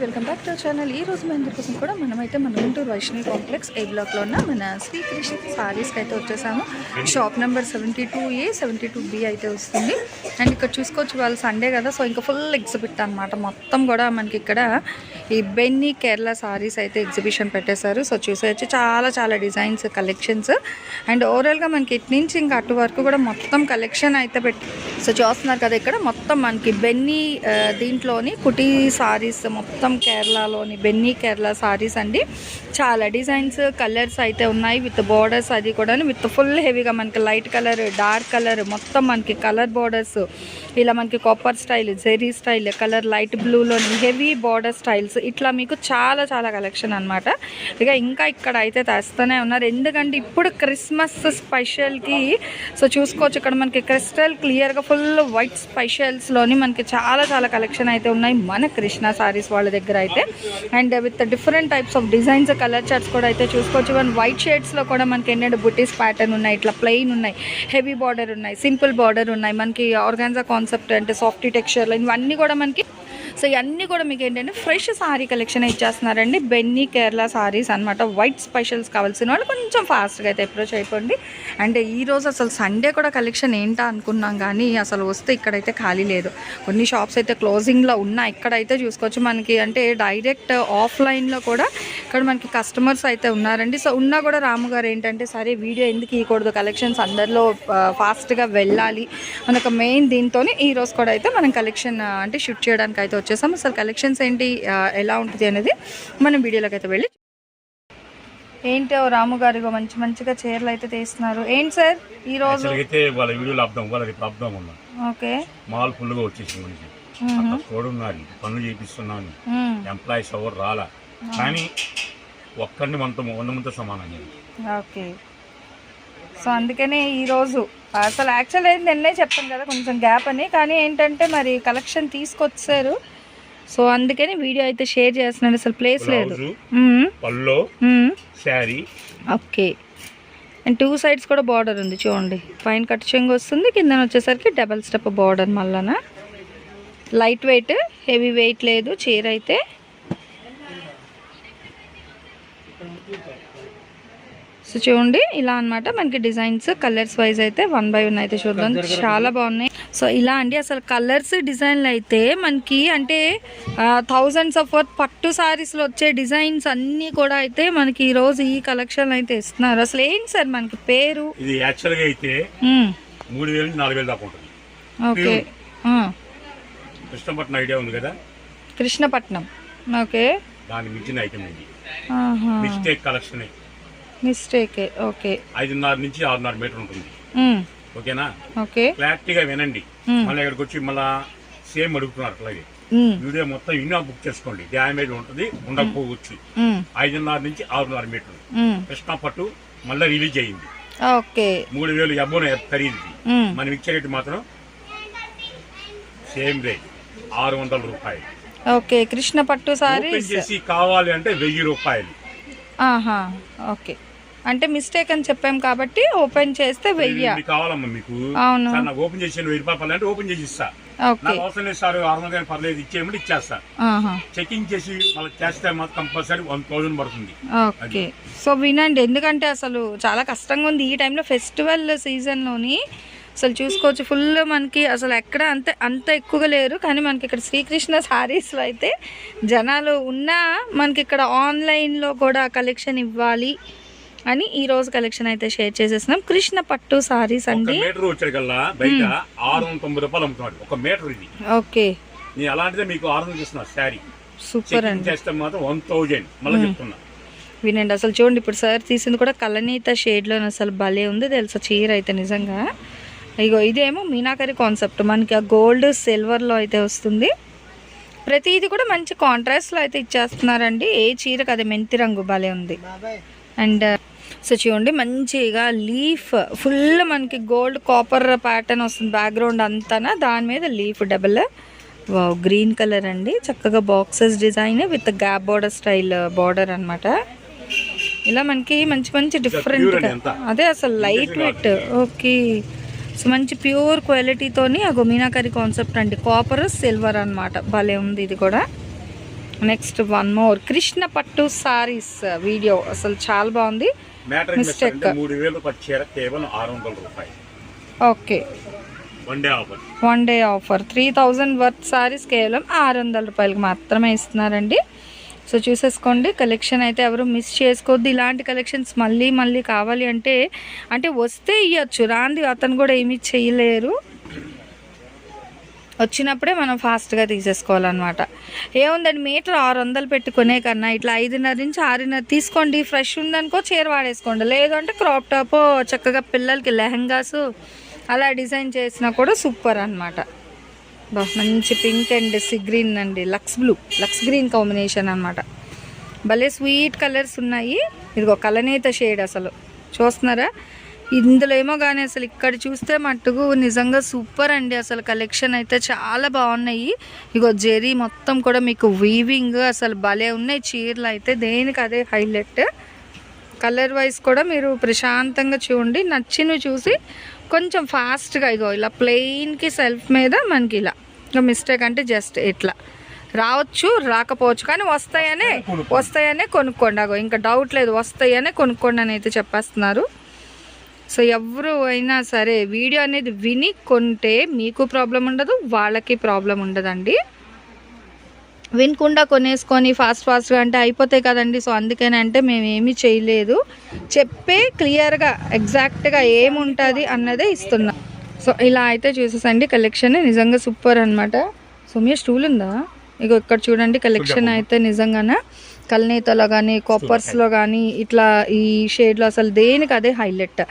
Welcome back to channel. ఈ రోజు మన కోసం కూడా మనమైతే మన గుంటూరు వైష్ణవి కాంప్లెక్స్ ఏ బ్లాక్లో ఉన్న మన శ్రీకృష్ణ సారీస్కి అయితే వచ్చేసాము. Shop number seventy two A seventy two B అయితే వస్తుంది. అండ్ ఇక్కడ చూసుకోవచ్చు వాళ్ళు సండే కదా సో ఇంకా ఫుల్ ఎగ్జిబిట్ అనమాట మొత్తం కూడా మనకి ఇక్కడ ఈ బెన్నీ కేరళ సారీస్ అయితే ఎగ్జిబిషన్ పెట్టేశారు. సో చూసేయచ్చు చాలా చాలా డిజైన్స్ కలెక్షన్స్. అండ్ ఓవరాల్గా మనకి ఇటు నుంచి ఇంకా అటు వరకు కూడా మొత్తం కలెక్షన్ అయితే పెట్టి సో చూస్తున్నారు కదా ఇక్కడ మొత్తం మనకి బెన్నీ దీంట్లోని కుటీ సారీస్ మొత్తం మొత్తం కేరళలోని బెన్నీ కేరళ సారీస్ అండి. చాలా డిజైన్స్ కలర్స్ అయితే ఉన్నాయి. విత్ బోర్డర్స్ అది కూడా విత్ ఫుల్ హెవీగా మనకి లైట్ కలర్ డార్క్ కలర్ మొత్తం మనకి కలర్ బార్డర్స్ ఇలా మనకి copper style zari style colour light బ్లూలోని heavy border styles ఇట్లా మీకు చాలా చాలా కలెక్షన్ అనమాట ఇక ఇంకా ఇక్కడ అయితే తెస్తూనే ఉన్నారు. ఎందుకంటే ఇప్పుడు క్రిస్మస్ స్పెషల్కి సో చూసుకోవచ్చు ఇక్కడ మనకి క్రిస్టల్ క్లియర్గా ఫుల్ వైట్ స్పెషల్స్లోని మనకి చాలా చాలా కలెక్షన్ అయితే ఉన్నాయి. మన కృష్ణ సారీస్ వాళ్ళు దగ్గర అయితే. And with different types of designs colour charts కూడా అయితే చూసుకోవచ్చు. ఈవెన్ వైట్ షేడ్స్లో కూడా మనకి ఏంటంటే బుటీస్ ప్యాటర్న్ ఉన్నాయి. ఇట్లా ప్లెయిన్ ఉన్నాయి. హెవీ బార్డర్ ఉన్నాయి. సింపుల్ బార్డర్ ఉన్నాయి. మనకి ఆర్గాన్జా కాన్సెప్ట్ అంటే సాఫ్ట్ టెక్స్చర్లు ఇవన్నీ కూడా మనకి సో ఇవన్నీ కూడా మీకు ఏంటంటే ఫ్రెష్ సారీ కలెక్షన్ ఇచ్చేస్తున్నారండి. బెన్నీ కేరళ సారీస్ అనమాట వైట్ స్పెషల్స్ కావాల్సిన వాళ్ళు కొంచెం ఫాస్ట్గా అయితే అప్రోచ్ అయిపోండి. అంటే ఈ రోజు అసలు సండే కూడా కలెక్షన్ ఏంటా అనుకున్నాం కానీ అసలు వస్తే ఇక్కడైతే ఖాళీ లేదు. కొన్ని షాప్స్ అయితే క్లోజింగ్లో ఉన్నాయి ఇక్కడైతే చూసుకోవచ్చు. మనకి అంటే డైరెక్ట్ ఆఫ్లైన్లో కూడా ఇక్కడ మనకి కస్టమర్స్ అయితే ఉన్నారండి. సో ఉన్నా కూడా రాము గారు ఏంటంటే సరే వీడియో ఎందుకు ఇవ్వకూడదు కలెక్షన్స్ అందరిలో ఫాస్ట్గా వెళ్ళాలి మనకు మెయిన్ దీంతో ఈ రోజు కూడా అయితే మనం కలెక్షన్ అంటే షూట్ చేయడానికి అయితే వచ్చేసాం అసలు కలెక్షన్స్ ఏంటి ఎలా ఉంటుంది అనేది మనం వీడియోలోకి అయితే వెళ్ళి ఏంటో రాము గారు ఇగో మంచి మంచిగా చీరలు అయితే తీస్తున్నారు. ఏంటి సార్? ఈ రోజు అయితే వాళ్ళ వీడియోలు అబ్దాం వాళ్ళ రేపు అబ్దాం ఉన్నా ఓకే. మాల్ ఫుల్గా వచ్చేసింది మనకి తోడున్నారు పనులు చేపిస్తున్నాను ఎంప్లాయీస్ ఎవరు రాలా. కానీ ఒక్కరిని మనతో వంద మందితో సమానం ఓకే. సో అందుకనే ఈరోజు అసలు యాక్చువల్ ఏంటి నిన్నే చెప్పాను కదా కొంచెం గ్యాప్ అని. కానీ ఏంటంటే మరి కలెక్షన్ తీసుకొచ్చారు. సో అందుకని వీడియో అయితే షేర్ చేస్తున్నాను. అసలు ప్లేస్ లేదు. పల్లో. Sari. Okay. And two sides కూడా బార్డర్ ఉంది చూడండి. పైన కట్ చెంగు వస్తుంది కింద వచ్చేసరికి డబల్ స్టెప్ బార్డర్ మళ్ళన లైట్ వెయిట్ హెవీ వెయిట్ లేదు చీర అయితే. సో చూడండి ఇలా అన్నమాట మనకి డిజైన్స్ కలర్స్ వైజ్ అయితే వన్ బై వన్ అయితే చూద్దాం. చాలా బాగున్నాయి. సో ఇలా అండి అసలు కలర్స్ డిజైన్లు అయితే మనకి అంటే థౌజండ్స్ ఆఫ్ వర్త్ పట్టు సారీస్లో వచ్చే డిజైన్స్ అన్నీ కూడా అయితే మనకి ఈ రోజు ఈ కలెక్షన్ అయితే ఇస్తున్నారు. అసలు ఏంటి సార్ మనకి పేరు? ఇది యాక్చువల్గా అయితే. మూడు వేలు నాలుగు వేలు దాకా ఉంటుంది. ఓకే. కృష్ణపట్నం ఐడియా ఉంది కదా? కృష్ణపట్నం. ఓకే. దానికి మించిన ఐటమ్ ఇది. మిస్టేక్ కలెక్షన్ మిస్టేకే ఓకే. ఐదున్నర నుంచి ఆరున్నర మీటర్ ఉంటుంది. ఓకేనా? ఓకే. క్లారిటీగా వినండి. మళ్ళీ ఇక్కడికి వచ్చి మళ్ళా సేమ్ అడుగుతున్నారు అట్లాగే. వీడియో మొత్తం ఇన్నా బుక్ చేసుకోండి. డ్యామేజ్ ఉంటుంది ఉండకపోవచ్చు. ఐదున్నర నుంచి ఆరున్నర మీటర్లు మ్మ్. కృష్ణ పట్టు మళ్ళీ రిలీజ్ అయ్యింది ఓకే. మూడు వేలు అబ్బోన ఖరీదు. మనం ఇచ్చే రేటు మాత్రం సేమ్ రేట్. ఆరు వందల రూపాయలు. ఓకే. కృష్ణ పట్టు సారీస్. చేసి కావాలి అంటే వెయ్యి రూపాయలు. ఆహా. ఓకే. అంటే మిస్టేక్ అని చెప్పాం కాబట్టి ఓపెన్ చేస్తే వెయ్యి. ఇది కావాలమ్మా మీకు. అవును. సార్ నాకు ఓపెన్ చేసి వెయ్యి రూపాయలు అంటే ఓపెన్ చేసి ఇస్తా. ఓకే. నాకు అవసరం లేదు సార్ ఆరు వందలు కానీ పర్లేదు ఇచ్చేయమంటే ఇచ్చేస్తా. ఆహా. చెకింగ్ చేసి మళ్ళీ చేస్తే మాత్రం కంపల్సరీ వన్ థౌసండ్ పడుతుంది. ఓకే. సో వినండి ఎందుకంటే అసలు చాలా కష్టంగా ఉంది ఈ టైంలో ఫెస్టివల్ సీజన్లోని. అసలు చూసుకోవచ్చు ఫుల్ మనకి అసలు ఎక్కడ అంత అంత ఎక్కువగా లేరు కానీ మనకి ఇక్కడ శ్రీకృష్ణ సారీస్లో అయితే జనాలు ఉన్నా మనకి ఇక్కడ ఆన్లైన్లో కూడా కలెక్షన్ ఇవ్వాలి. అని ఈ రోజు కలెక్షన్ అయితే షేర్ చేసేస్తున్నాం. కృష్ణ పట్టు సారీస్ అండి. మీటర్ వచ్చేకల్లా బయట ఆరు వందల తొంభై రూపాయలు అమ్ముతున్నాడు. ఒక మీటర్ ఇది. ఓకే. నేను అలాంటిదే మీకు ఆరు వందలు ఇస్తున్నా శారీ సూపర్ అండి. చేస్తే మాత్రం వన్ థౌజండ్ మళ్ళీ చెప్తున్నా. వినండి అసలు చూడండి ఇప్పుడు సార్ తీసింది కూడా కలనీత షేడ్లో అసలు భలే ఉంది తెలుసా చీర అయితే నిజంగా. ఇగో ఇదేమో మీనాకరి కాన్సెప్ట్ మనకి ఆ గోల్డ్ సిల్వర్లో అయితే వస్తుంది. ప్రతిది కూడా మంచి కాంట్రాస్ట్లో అయితే ఇచ్చేస్తున్నారండి. ఏ చీరకు అది మెంతి రంగు భలే ఉంది. అండ్ సో చూడండి మంచిగా లీఫ్ ఫుల్ మనకి గోల్డ్ కాపర్ ప్యాటర్న్ వస్తుంది బ్యాక్గ్రౌండ్ అంతానా? దాని మీద leaf double. Wow green colour అండి. చక్కగా boxes design with gap border style border అన్నమాట. ఇలా మనకి మంచి మంచి డిఫరెంట్గా ఎంత? అదే అసలు లైట్ వెయిట్ ఓకే. సో మంచి ప్యూర్ క్వాలిటీతోని ఆ మీనాకరి కాన్సెప్ట్ అండి. కాపర్ సిల్వర్ అన్నమాట. భలే ఉంది ఇది కూడా. నెక్స్ట్ వన్ మోర్ కృష్ణ పట్టు సారీస్ వీడియో అసలు చాలా బాగుంది. Matter Mistake. మూడు వేలు రూపాయలు చీర కేవలం ఆరు వందల రూపాయలు. Okay one day offer one day offer three thousand worth saris కేవలం ఆరు వందల రూపాయలకి మాత్రమే ఇస్తున్నారండి. సో చూసేసుకోండి. కలెక్షన్ అయితే ఎవరు మిస్ చేసుకోవద్దు. ఇలాంటి కలెక్షన్స్ మళ్ళీ మళ్ళీ కావాలి అంటే అంటే వస్తే ఇవ్వచ్చు రాంది అతను కూడా ఏమీ చేయలేరు. వచ్చినప్పుడే మనం ఫాస్ట్గా తీసేసుకోవాలన్నమాట. ఏముందండి మీటర్ ఆరు వందలు పెట్టుకునే కన్నా ఇట్లా ఐదున్నర నుంచి ఆరున్నర తీసుకోండి ఫ్రెష్ ఉందనుకో చీర వాడేసుకోండి. లేదంటే క్రాప్ టాప్ చక్కగా పిల్లలకి లెహంగాస్ అలా డిజైన్ చేసినా కూడా సూపర్ అనమాట బా మంచి పింక్ అండ్ సి గ్రీన్ అండి. లక్స్ బ్లూ లక్స్ గ్రీన్ కాంబినేషన్ అనమాట భలే స్వీట్ కలర్స్ ఉన్నాయి. ఇదిగో కలనేత షేడ్ అసలు. చూస్తున్నారా? ఇందులో ఏమో కానీ అసలు ఇక్కడ చూస్తే మట్టుకు నిజంగా సూపర్ అండి అసలు కలెక్షన్ అయితే. చాలా బాగున్నాయి. ఇగో జెరీ మొత్తం కూడా మీకు వీవింగ్ అసలు భలే ఉన్నాయి చీరలు అయితే. దేనికి అదే హైలైట్ కలర్ వైజ్ కూడా మీరు ప్రశాంతంగా చూడండి. నచ్చినవి చూసి కొంచెం ఫాస్ట్గా ఇగో ఇలా ప్లెయిన్కి సెల్ఫ్ మీద మనకి ఇలా. ఇంకా మిస్టేక్ అంటే జస్ట్ ఇట్లా. రావచ్చు రాకపోవచ్చు కానీ వస్తాయనే వస్తాయనే కొనుక్కోండి. అగో ఇంకా డౌట్ లేదు. వస్తాయనే కొనుక్కోండి అని అయితే చెప్పేస్తున్నారు. సో ఎవరు అయినా సరే వీడియో అనేది విని కొంటే మీకు ప్రాబ్లం ఉండదు వాళ్ళకి ప్రాబ్లం ఉండదండి. వినకుండా కొనేసుకొని ఫాస్ట్ ఫాస్ట్గా అంటే అయిపోతాయి కదండి. సో అందుకని అంటే మేము ఏమీ చేయలేదు. చెప్పే క్లియర్గా ఎగ్జాక్ట్గా ఏముంటుంది అన్నదే ఇస్తున్నాం. సో ఇలా అయితే చూసేసండి కలెక్షన్ నిజంగా సూపర్ అనమాట సో మీ స్టూల్ ఉందా? ఇగో ఇక్కడ చూడండి కలెక్షన్ అయితే నిజంగానే? కల్నేతలో కానీ కాపర్స్లో కానీ ఇట్లా ఈ షేడ్లో అసలు దేనికి అదే హైలైట్.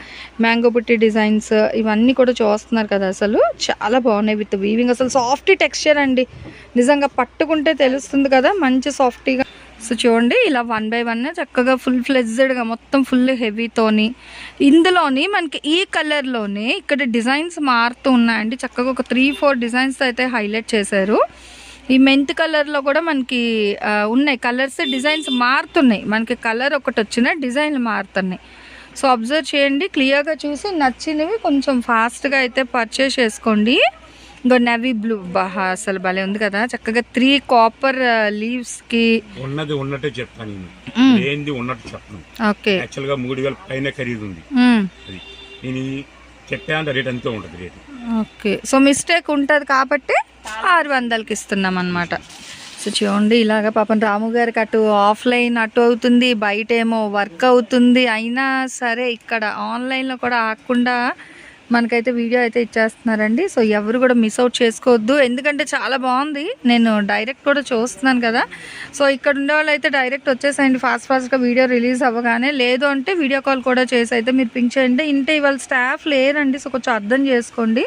మ్యాంగో బుట్టి డిజైన్స్ ఇవన్నీ కూడా చూస్తున్నారు కదా అసలు. చాలా బాగున్నాయి విత్ వీవింగ్. అసలు సాఫ్ట్ టెక్స్చర్ అండి. నిజంగా పట్టుకుంటే తెలుస్తుంది కదా మంచి సాఫ్టీగా. సో చూడండి ఇలా వన్ బై వన్ చక్కగా ఫుల్ ఫ్లెజ్డ్గా మొత్తం ఫుల్ హెవీతోని. ఇందులోని మనకి ఈ కలర్లోనే ఇక్కడ డిజైన్స్ మారుతూ ఉన్నాయండి. చక్కగా ఒక త్రీ ఫోర్ డిజైన్స్ అయితే హైలైట్ చేశారు. ఈ మెంత్ కలర్లో కూడా మనకి ఉన్నాయి. కలర్స్ డిజైన్స్ మారుతున్నాయి. మనకి కలర్ ఒకటి వచ్చిన డిజైన్లు మారుతున్నాయి. సో అబ్జర్వ్ చేయండి. క్లియర్గా చూసి నచ్చినవి కొంచెం ఫాస్ట్గా అయితే పర్చేస్ చేసుకోండి. ఇంకో నవీ బ్లూ. బాహా అసలు భలే ఉంది కదా. చక్కగా త్రీ కాపర్ లీవ్స్కి. ఉన్నది ఉన్నట్టే చెప్తాను లేనిది ఉన్నట్టు చెప్పను. ఓకే. యాక్చువల్గా మూడు వేల పైన ఖరీదు ఉంది నేను ఈ చెప్పే రేట్ అంతే ఉంటుంది రేటు ఓకే. సో మిస్టేక్ ఉంటుంది కాబట్టి ఆరు వందలకి ఇస్తున్నాం అనమాట సో చూడండి ఇలాగ పాపం రాము గారికి అటు ఆఫ్లైన్ అటు అవుతుంది బయట ఏమో వర్క్ అవుతుంది. అయినా సరే ఇక్కడ ఆన్లైన్లో కూడా ఆకుండా మనకైతే వీడియో అయితే ఇచ్చేస్తున్నారండి. సో ఎవరు కూడా మిస్ అవుట్ చేసుకోవద్దు. ఎందుకంటే చాలా బాగుంది. నేను డైరెక్ట్ కూడా చూస్తున్నాను కదా. సో ఇక్కడ ఉండే వాళ్ళు అయితే డైరెక్ట్ వచ్చేసేయండి ఫాస్ట్ ఫాస్ట్గా వీడియో రిలీజ్ అవ్వగానే లేదు అంటే వీడియో కాల్ కూడా చేసి అయితే మీరు పింక్ చేయండి. ఇంటే ఇవాళ స్టాఫ్ లేరండి. సో కొంచెం అర్థం చేసుకోండి.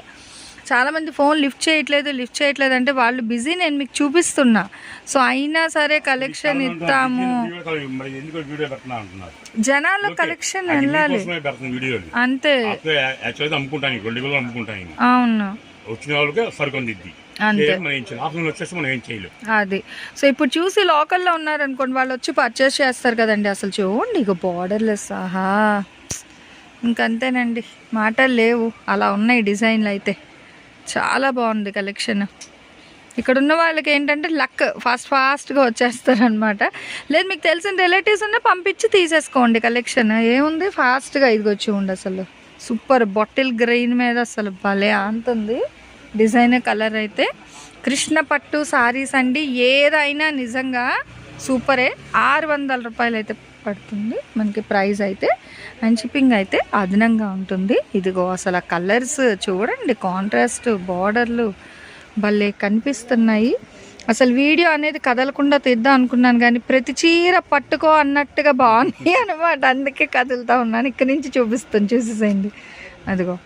చాలా మంది ఫోన్ లిఫ్ట్ చేయట్లేదు లిఫ్ట్ చేయట్లేదు అంటే వాళ్ళు బిజీ నేను మీకు చూపిస్తున్నా. సో అయినా సరే కలెక్షన్ ఇస్తాము ఓకే. కలెక్షన్ వెళ్ళాలి. అంతే. అవును. వచ్చిన వాళ్ళకి అది. సో ఇప్పుడు చూసి లోకల్లో ఉన్నారనుకోండి వాళ్ళు వచ్చి పర్చేస్ చేస్తారు కదండి. అసలు చూడండి ఇక బార్డర్లెస్ ఆహా. ఇంకంతేనండి. మాటలు లేవు. అలా ఉన్నాయి డిజైన్లు అయితే. చాలా బాగుంది కలెక్షన్. ఇక్కడ ఉన్న వాళ్ళకి ఏంటంటే లక్ ఫాస్ట్ ఫాస్ట్గా వచ్చేస్తారనమాట లేదు మీకు తెలిసిన రిలేటివ్స్ ఉన్న పంపించి తీసేసుకోండి కలెక్షన్. ఏముంది? ఫాస్ట్గా ఇదిగో చూడండి అసలు. సూపర్ బాటిల్ గ్రీన్ మీద అసలు భలే అంతుంది డిజైన్ కలర్ అయితే. కృష్ణ పట్టు సారీస్ అండి. ఏదైనా నిజంగా సూపరే. ఆరు వందల రూపాయలు అయితే పడుతుంది. మనకి ప్రైస్ అయితే అండ్ షిప్పింగ్ అయితే అదనంగా ఉంటుంది. ఇదిగో అసలు ఆ కలర్స్ చూడండి కాంట్రాస్ట్ బార్డర్లు భలే కనిపిస్తున్నాయి. అసలు వీడియో అనేది కదలకుండా తీద్దాం అనుకున్నాను కానీ ప్రతి చీర పట్టుకో అన్నట్టుగా బాగున్నాయి అనమాట అందుకే కదులుతా ఉన్నాను. ఇక్కడి నుంచి చూపిస్తాను చూసేసేయండి. అదిగో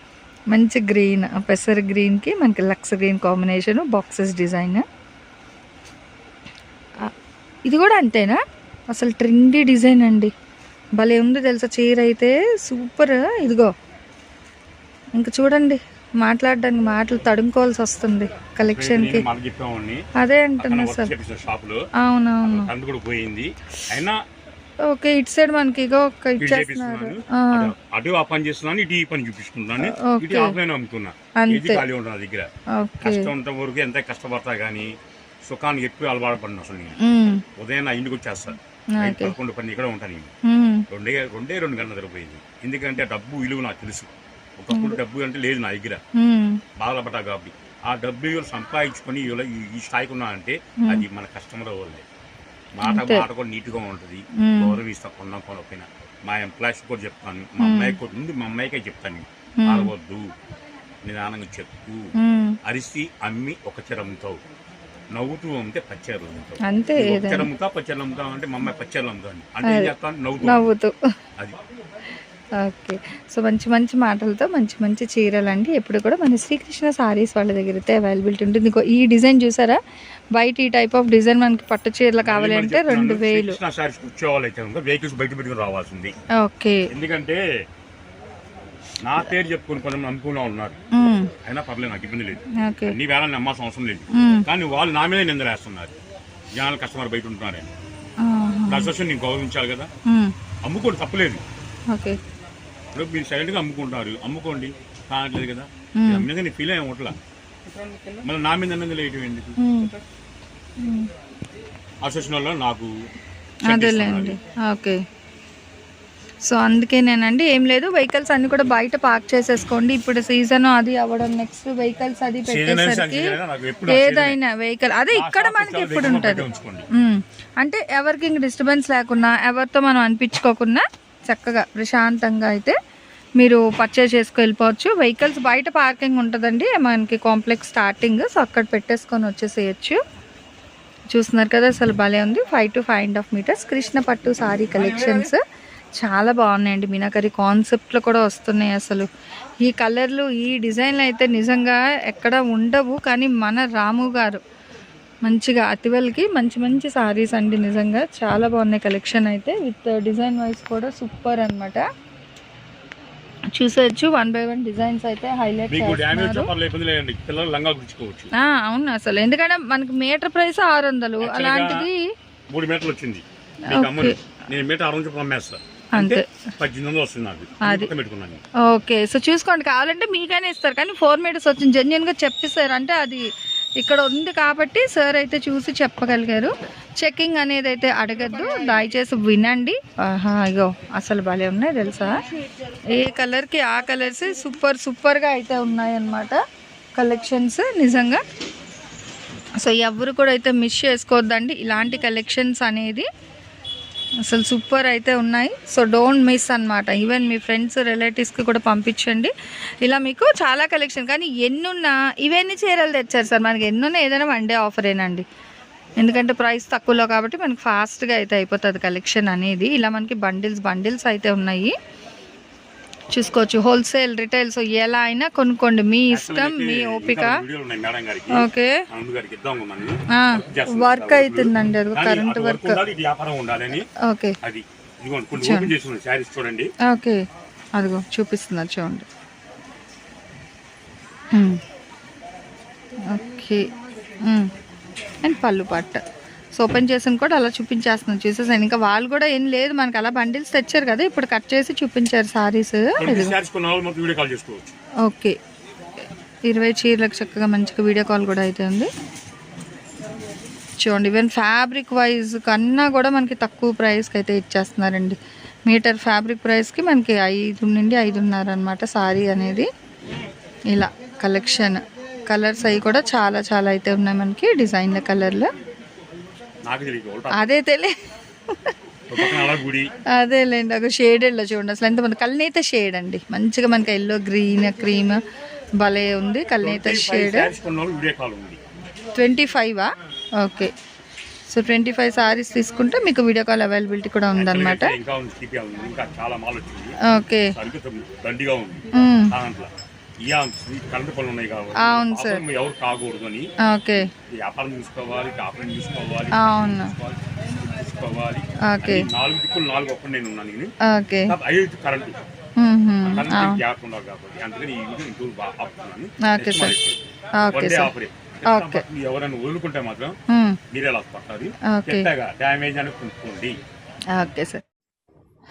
మంచి గ్రీన్ పెసర్ గ్రీన్కి మనకి లక్స్ గ్రీన్ కాంబినేషన్ బాక్సెస్ డిజైన్. ఇది కూడా అంతేనా? అసలు ట్రెండీ డిజైన్ అండి. భలే ఉంది తెలుసా? చీర అయితే సూపర్. ఇదిగో. ఇంకా చూడండి మాట్లాడడానికి మాటలు తడుముకోవాల్సి వస్తుంది కలెక్షన్కి మాట చెప్పామండి అదే అంటున్నా సార్. అవునవును. ఓకే ఇటు సైడ్ మనకి ఇగో ఒక ఇచ్చేస్తున్నారు. అటు- ఆ. పని చేస్తున్నాను ఇటు ఈ పని చూపిస్తున్నాను. ఇటు ఆఫ్లైన్ అమ్ముతున్నా. ఇది ఖాళీ ఉంటుంది నా దగ్గర. కష్టం అంత వరకు ఎంత కష్టపడతా కానీ సుఖానికి ఎక్కువ అలవాటు పడిన అసలు నేను. ఉదయం నా ఇంటికి వచ్చేస్తాను పదకొండు పని ఇక్కడ ఉంటాను రెండే రెండే రెండు గంటల సరిపోయింది. ఎందుకంటే డబ్బు విలువ నాకు తెలుసు. ఒకప్పుడు డబ్బు అంటే లేదు నా దగ్గర. బాధపడ్డా కాబట్టి. ఆ డబ్బు ఇవాళ సంపాదించుకొని ఈ- స్థాయికి ఉన్నా అంటే అది మన కస్టమర్ వాళ్ళే మాట. మాట కూడా నీట్గా ఉంటుంది. గౌరవం ఇస్తా కొన్నాం కొనకపోయినా. మా ఎంప్లాయీస్ కూడా చెప్తాను. మా అమ్మాయికి కూడా ముందు మా అమ్మాయికే చెప్తాను. అరవద్దు నిదానంగా చెప్పు. అరిసి అమ్మి ఒక చీర అమ్ముతావు నవ్వుతూ అంతే చీర అమ్ముతా అంటే మా అమ్మాయి పచ్చేరు అమ్ముతాను అంటే ఏం అదే. చేస్తాను నవ్వుతూ నవ్వుతూ. అది. ఓకే. సో మంచి మంచి మాటలతో మంచి మంచి చీరలు అండి ఎప్పుడు కూడా మన శ్రీకృష్ణ సారీస్ వాళ్ళ దగ్గర అయితే అవైలబిలిటీ ఉంటుంది. ఈ డిజైన్ చూసారా? బయట ఈ టైప్ ఆఫ్ డిజైన్ మనకి పట్టు చీరలు కావాలి అంటే రెండు వేలు. కృష్ణ సారీస్ నా పేరు చెప్పుకుని కొంతమంది అనుకున్నా ఉన్నారు. అయినా పర్లేదు నాకు ఇబ్బంది లేదు. నీ వేళని నమ్మాల్సిన అవసరం లేదు. కానీ వాళ్ళు నా మీదే నిందలేస్తున్నారు జనాలు కస్టమర్ బయట ఉంటున్నారని అసోసియేషన్ నేను గౌరవించాలి కదా. అమ్ముకోండి తప్పలేదు. ఇప్పుడు మీరు సైలెంట్గా అమ్ముకుంటున్నారు. అమ్ముకోండి కానట్లేదు కదా. మీద నీ ఫీల్ అయ్యే ఒకట్లా మళ్ళీ నా మీద నిందలు వేయటం ఎందుకు? అసోసియేషన్ వల్ల నాకు అదేలేండి. ఓకే. సో అందుకేనేనండి ఏం లేదు వెహికల్స్ అన్ని కూడా బయట పార్క్ చేసేసుకోండి. ఇప్పుడు సీజన్ అది అవ్వడం నెక్స్ట్ వెహికల్స్ అది పెట్టేసరికి ఏదైనా వెహికల్ అదే ఇక్కడ మనకి ఎప్పుడు ఉంటుంది. అంటే ఎవరికి ఇంక డిస్టర్బెన్స్ లేకుండా ఎవరితో మనం అనిపించుకోకుండా చక్కగా ప్రశాంతంగా అయితే మీరు పర్చేస్ చేసుకు వెళ్ళిపోవచ్చు వెహికల్స్ బయట పార్కింగ్ ఉంటుందండి మనకి కాంప్లెక్స్ స్టార్టింగ్ సో అక్కడ పెట్టేసుకొని వచ్చేసేయచ్చు. చూస్తున్నారు కదా అసలు భలే ఉంది. Five to five and half meters Krishna పట్టు సారీ కలెక్షన్స్ చాలా బాగున్నాయండి మీనాకరి కాన్సెప్ట్లో కూడా వస్తున్నాయి అసలు. ఈ కలర్లు ఈ డిజైన్లు అయితే నిజంగా ఎక్కడ ఉండవు కానీ మన రాము గారు మంచిగా అతివల్కి మంచి మంచి సారీస్ అండి నిజంగా. చాలా బాగున్నాయి కలెక్షన్ అయితే. విత్ డిజైన్ వైజ్ కూడా సూపర్ అన్నమాట. చూసేయచ్చు. వన్ బై వన్ డిజైన్స్ అయితే హైలైట్ అవును అసలు. ఎందుకంటే మనకి మీటర్ ప్రైస్ ఆరు వందలు. అలాంటిది మూడు మీటర్లు వచ్చింది. నేను మీటర్ అరవై చెప్పి అమ్మేస్తా అంతే. పద్దెనిమిది వందలు వస్తుంది నాకు. అది. పెట్టుకున్నాను. ఓకే సో చూసుకోండి. కావాలంటే మీకైనా ఇస్తారు కానీ ఫోర్ మీటర్స్ వచ్చింది జెన్యున్గా చెప్పిస్తారు. అంటే అది ఇక్కడ ఉంది కాబట్టి సార్ అయితే చూసి చెప్పగలిగారు. చెకింగ్ అనేది అయితే అడగద్దు. దయచేసి వినండి. ఆహా ఇగో అసలు భలే ఉన్నాయి తెలుసా? ఏ కలర్కి ఆ కలర్స్ సూపర్ సూపర్గా అయితే ఉన్నాయన్నమాట కలెక్షన్స్ నిజంగా. సో ఎవరు కూడా అయితే మిస్ చేసుకోవద్దండి. ఇలాంటి కలెక్షన్స్ అనేది అసలు సూపర్ అయితే ఉన్నాయి. సో డోంట్ మిస్ అన్నమాట. ఈవెన్ మీ ఫ్రెండ్స్ రిలేటివ్స్కి కూడా పంపించండి. ఇలా మీకు చాలా కలెక్షన్ కానీ ఎన్నున్నా ఇవన్నీ చీరలు తెచ్చారు సార్. మనకి ఎన్నున్నా ఏదైనా వన్ డే ఆఫరేనండి ఎందుకంటే ప్రైస్ తక్కువలో కాబట్టి మనకి ఫాస్ట్గా అయితే అయిపోతుంది కలెక్షన్ అనేది. ఇలా మనకి బండిల్స్ బండిల్స్ అయితే ఉన్నాయి. చూసుకోవచ్చు. హోల్సేల్ రిటైల్ సో ఎలా అయినా కొనుక్కోండి. మీ ఇష్టం మీ ఓపిక. ఓకే. వర్క్ అవుతుందండి అది కరెంట్ వర్క్ ఓకే. చూడండి. ఓకే. అదిగో చూపిస్తున్నారు చూడండి. మ్మ్. ఓకే. మ్మ్. అండ్ పళ్ళు పట్ట. సో ఓపెన్ చేసిన కూడా అలా చూపించేస్తున్నాను చూసేసాను. ఇంకా వాళ్ళు కూడా ఏం లేదు మనకి అలా బండిల్స్ తెచ్చారు కదా ఇప్పుడు కట్ చేసి చూపించారు సారీస్. ఓకే. ఇరవై చీరలకు చక్కగా మంచిగా వీడియో కాల్ కూడా అయితే ఉంది. చూడండి ఈవెన్ ఫ్యాబ్రిక్ వైజ్ కన్నా కూడా మనకి తక్కువ ప్రైస్కి అయితే ఇచ్చేస్తున్నారండి. మీటర్ ఫ్యాబ్రిక్ ప్రైస్కి మనకి ఐదు నుండి ఐదున్నర అనమాట సారీ అనేది. ఇలా కలెక్షన్ కలర్స్ అవి కూడా చాలా చాలా అయితే ఉన్నాయి మనకి డిజైన్ల కలర్లు అదే తెలియ అదేలేండి ఒక షేడెడ్లో చూడండి. అసలు ఎంతమంది? కల్నేత షేడ్ అండి. మంచిగా మనకి ఎల్లో గ్రీన్ క్రీమ్ భలే ఉంది. కల్నేత shade twenty ఫైవా okay. So twenty five saris తీసుకుంటే మీకు వీడియో కాల్ అవైలబిలిటీ కూడా ఉందన్నమాట. ఓకే. సరిగ్గా దండిగా ఉంది మ్మ్. దాంట్లో ఇయా కరెంట్ పనులు ఉన్నాయి కాబట్టి. అవును సార్. పాపం ఎవరు కాకూడదు అని. ఓకే. వ్యాపారం చూసుకోవాలి వ్యాపారం చూసుకోవాలి అవును. చూసుకోవాలి చేసుకోవాలి. ఓకే. అని నాలుగు దిక్కులు నాలుగు ఒక్కటి నేను ఉన్నాను నేను. ఓకే. కాకపోతే ఐదు కరెంట్. మ్మ్హ్మ్. కరెంట్ ఆ, గ్యాప్ ఉండాలి కాబట్టి. అందుకని ఈ వీడియో ఇంటూ బాగా ఆపుతున్నాను ఓకే Next సార్. మళ్ళీ ఓకే వన్ డే సార్. ఆఫరే. ఓకే. ఎవరైనా వదులుకుంటే మాత్రం మ్మ్. మీరే లాస్ పడతారు. ఓకే. చెత్తగా డ్యామేజ్ అని కొనుక్కోండి. Okay sir.